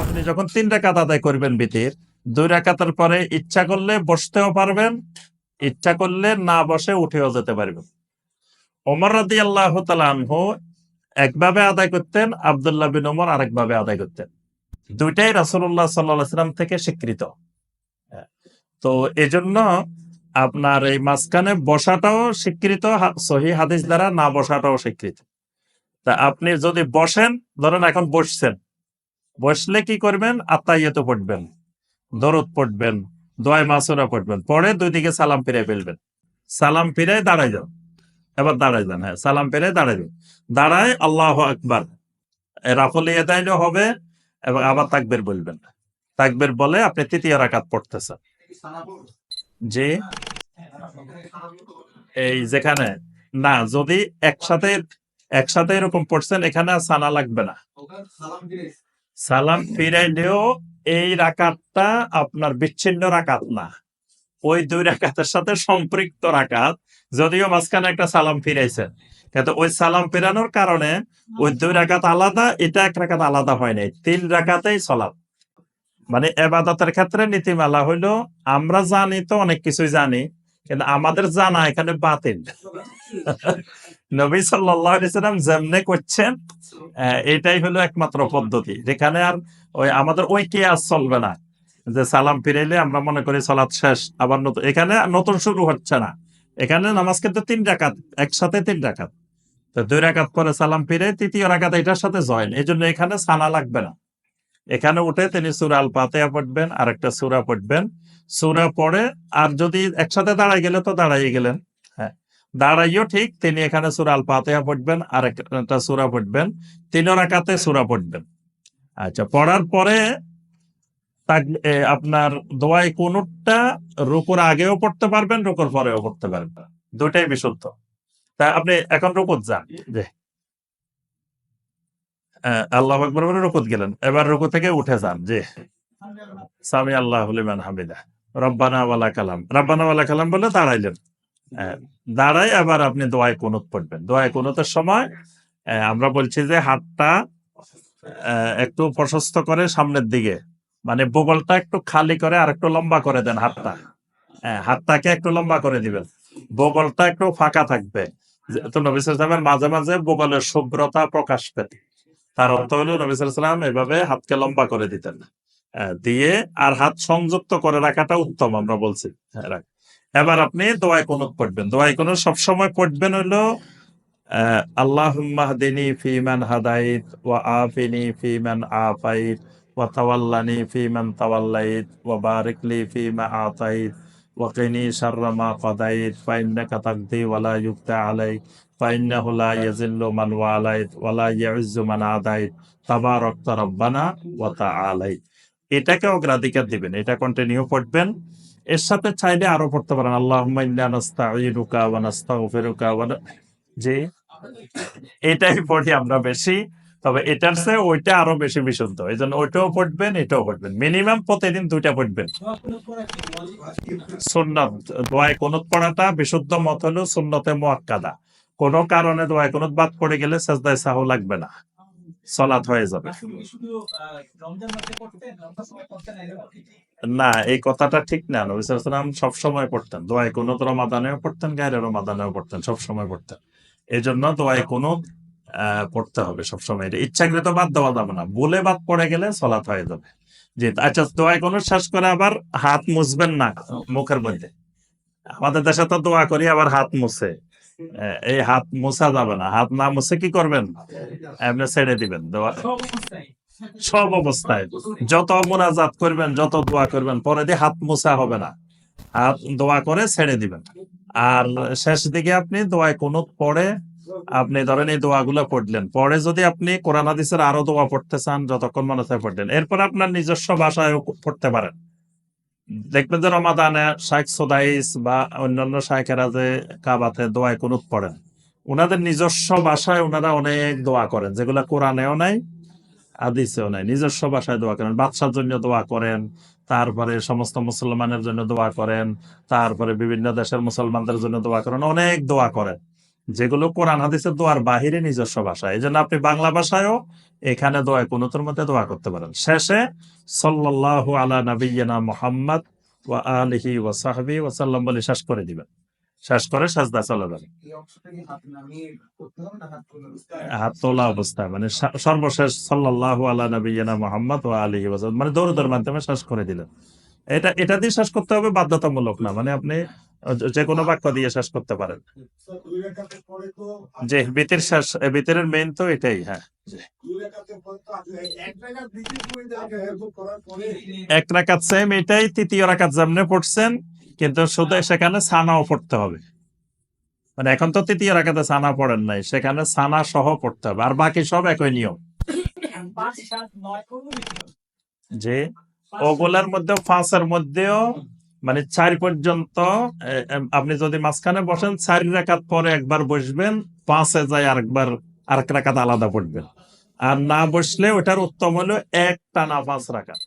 আপনি যখন তিন রাকাত আদায় করবেন বিতির দুই রাকাতের পরে ইচ্ছা করলে বসতেও পারবেন, ইচ্ছা করলে না বসে উঠেও যেতে পারবেন। ওমর রাদি আল্লাহ আনহু একভাবে আদায় করতেন, আবদুল্লাহ বিন ওমর আরেকভাবে আদায় করতেন। দুইটাই রাসুল্লাহ সাল্লাম থেকে স্বীকৃত। তো এজন্য আপনার এই মাঝখানে বসাটাও স্বীকৃত সহি হাদিস দ্বারা না বসাটাও স্বীকৃত। তা আপনি যদি বসেন, ধরেন এখন বসছেন বসলে কি করবেন? আত্মাইয়ত পড়বেন। দরদ পড়বেন দোয়াই মাসুরা পড়বেন, পরে দুই দিকে সালাম ফিরে ফেলবেন। সালাম ফিরে দাঁড়াই যান। এবার দাঁড়াই যান হ্যাঁ সালাম ফিরে দাঁড়াই যান। দাঁড়ায় আল্লাহ আকবার। রাফল ইয়াদাইনও হবে, এবং আবার তাকবের বলবেন। তাকবের বলে আপনি তৃতীয় রাকাত পড়তেছেন। যে এই যেখানে, না, যদি একসাথে একসাথে এরকম পড়ছেন, এখানে সানা লাগবে না। সালাম ফিরাইলেও এই রাকাতটা আপনার বিচ্ছিন্ন রাকাত না। ওই দুই রাকাতের সাথে সম্পৃক্ত রাকাত যদিও মাঝখানে একটা সালাম ফিরাইছেন কিন্তু ওই সালাম ফেরানোর কারণে ওই দুই রাকাত আলাদা এটা এক রাকাত আলাদা হয় নাই। তিন রাকাতেই সলাপ মানে এবাদতের ক্ষেত্রে নীতিমালা হইল আমরা জানি তো অনেক কিছুই জানি কিন্তু আমাদের জানা এখানে বাতিল। নবী সাল্লাম যেমনে করছেন এটাই হলো একমাত্র পদ্ধতি। যেখানে আর ওই আমাদের ওই কে আর চলবে না। যে সালাম ফিরাইলে আমরা মনে করি সলাৎ শেষ, আবার নতুন এখানে নতুন শুরু হচ্ছে না। এখানে নামাজ কিন্তু তিন রাকাত, একসাথে তিন রাকাত। তো দুই রাকাত পরে সালাম ফিরে, তৃতীয় রাকাত এটার সাথে জয়েন। এই জন্য এখানে সানা লাগবে না। এখানে উঠে তিনি সুরা আল পাতেয়া পড়বেন আর একটা সুরা পড়বেন। সুরা পড়ে আর যদি একসাথে দাঁড়াই গেলে তো দাঁড়াই গেলেন। দাঁড়াইও ঠিক তিনি এখানে সুরা আল পাতেয়া পড়বেন আর একটা সুরা পড়বেন তিন রাকাতে সুরা পড়বেন। আচ্ছা পড়ার পরে আপনার দোয়াই কোনটা রুকুর আগেও পড়তে পারবেন রুকুর পরেও পড়তে পারবেন। দুটাই বিশুদ্ধ। তা আপনি এখন রুকুত যান। যে আল্লাহ আকবর বলে রুকুত গেলেন এবার রুকু থেকে উঠে যান যে সামি আল্লাহ লিমান হামিদা। রব্বানা ওয়ালা কালাম রব্বানা ওয়ালা কালাম বলে দাঁড়াইলেন। দাঁড়াই আবার আপনি দোয়ায় কুনুত পড়বেন। দোয়ায় কুনুতের সময় আমরা বলছি যে হাতটা একটু প্রশস্ত করে সামনের দিকে মানে বগলটা একটু খালি করে আর একটু লম্বা করে দেন হাতটা। হ্যাঁ, হাতটাকে একটু লম্বা করে দিবেন। বগলটা একটু ফাঁকা থাকবে। মাঝে মাঝে বগলের শুভ্রতা প্রকাশ পেত তার অর্থ হলো নবী সাল্লাম এভাবে হাতকে লম্বা করে দিতেন। দিয়ে আর হাত সংযুক্ত করে রাখাটা উত্তম আমরা বলছি। হ্যাঁ। এবার আপনি দোয়াই কোন পড়বেন। দোয়াই কোন সবসময় পড়বেন হলো আল্লাহ মাহদিনী ফিমান হাদাইত ওয়া আফিনি ফিমান আফাইত ওয়া তাওয়াল্লানি ফিমান তাওয়াল্লাইত ওয়া বারিকলি ফিমা আতাইত শাররা মা কাদাইত। ফাইন্নাকা তাকদি ওয়ালা ইউক্তা আলাইক। ফাইন্নাহু লা ইয়াজিল্লু মান ওয়ালাইত ওয়ালা ইয়াউজ্জু মান আদাইত। তাবারাকতা রব্বানা ওয়া তাআলাইত। এটাকে অগ্রাধিকার দিবেন, এটা কন্টিনিউ পড়বেন। এর সাথে চাইলে আরও পড়তে পারেন আল্লাহ জি, এটাই পড়ি আমরা বেশি, তবে এটার চেয়ে ওইটা আরও বেশি বিশুদ্ধ। এই জন্য ওইটাও পড়বেন, এটাও পড়বেন। মিনিমাম প্রতিদিন দুইটা পড়বেন। সুন্নত, দোয়ায় কোনত পড়াটা বিশুদ্ধ মত হলো সুন্নতে মোয়াক্কাদা কোনো কারণে দোয়ায় কোনত বাদ পড়ে গেলে সেজদায় সাহ লাগবে না। সলাৎ হয়ে যাবে। না এই কথাটা ঠিক না। নবী সব সময় পড়তেন। দোয়ায় কোনত রমাদানেও পড়তেন গায়ের রমাদানেও পড়তেন সব সময় পড়তেন। এই জন্য দোয়ায় কোনত আহ, পড়তে হবে সবসময়। এটা ইচ্ছাকৃত বাদ দেওয়া যাবে না। বলে বাদ পড়ে গেলে সলাৎ হয়ে যাবে। জি আচ্ছা দোয়ায় কোনত শেষ করে আবার হাত মুছবেন না মুখের মধ্যে। আমাদের দেশে তো দোয়া করি আবার হাত মুছে। এই হাত মুছা যাবে না হাত না মুছে কি করবেন? এমনি ছেড়ে দিবেন দোয়া সব অবস্থায়। যত মোনাজাত করবেন যত দোয়া করবেন পরে দিয়ে হাত মোছা হবে না। হাত দোয়া করে ছেড়ে দিবেন। আর শেষ দিকে আপনি দোয়ায় কোনুত পড়ে আপনি ধরেন এই দোয়াগুলো পড়লেন। পরে যদি আপনি কোরআন হাদিসের আরও দোয়া পড়তে চান যতক্ষণ মনে পড়লেন। এরপর আপনার নিজস্ব ভাষায় পড়তে পারেন। দেখবেন যে রমাদানে শাইখ সোদাইস বা অন্যান্য শাইখেরা যে কাবাতে দোয়ায় কুনুত পড়েন ওনাদের নিজস্ব ভাষায় ওনারা অনেক দোয়া করেন, যেগুলা কোরআনেও নাই আদিসেও নাই। নিজস্ব ভাষায় দোয়া করেন, বাদশার জন্য দোয়া করেন, তারপরে সমস্ত মুসলমানের জন্য দোয়া করেন, তারপরে বিভিন্ন দেশের মুসলমানদের জন্য দোয়া করেন, অনেক দোয়া করেন। যেগুলো কোরআন হাদিসের দোয়ার বাহিরে নিজস্ব ভাষা। এই জন্য আপনি বাংলা ভাষায়ও এখানে দোয়া কোনতর মধ্যে দোয়া করতে পারেন। শেষে সাল্লাল্লাহু আলা নবিয়্যিনা মুহাম্মদ ওয়া আলিহি ওয়া সাহবি ওয়া সাল্লাম বলে শেষ করে দিবেন। শেষ করে সাজদা চলে এই হাত তোলা অবস্থায়? মানে সর্বশেষ সাল্লাল্লাহু আলা নবিয়্যিনা মুহাম্মদ ওয়া আলিহি ওয়া সাল্লাম মানে দৌড়ের মাধ্যমে শেষ করে দিলেন। এটা এটা দিয়ে শেষ করতে হবে বাধ্যতামূলক না। মানে আপনি যে- কোনো বাক্য দিয়ে শেষ করতে পারেন। তো যে ভিতর শেষ ভিতরের মেইন তো এটাই হ্যাঁ। এই এক রাকাত সেম এটাই তৃতীয় রাকাত যেমনে পড়ছেন কিন্তু শুধু সেখানে সানাও পড়তে হবে। মানে এখন তো তৃতীয় রাকাতে সানা পড়েন নাই সেখানে সানা সহ পড়তে হবে আর বাকি সব একই নিয়ম। পাঁচ সাত নয় কোনো বিষয়। যে ওগুলার মধ্যেও ফাঁসের মধ্যেও মানে চার পর্যন্ত আপনি যদি মাঝখানে বসেন, চার রাকাত পরে একবার বসবেন, পাঁচে যায় আরেকবার, আরেক রাকাত আলাদা পড়বেন। আর না বসলে ওটার উত্তম হলো এক টানা পাঁচ রাকাত।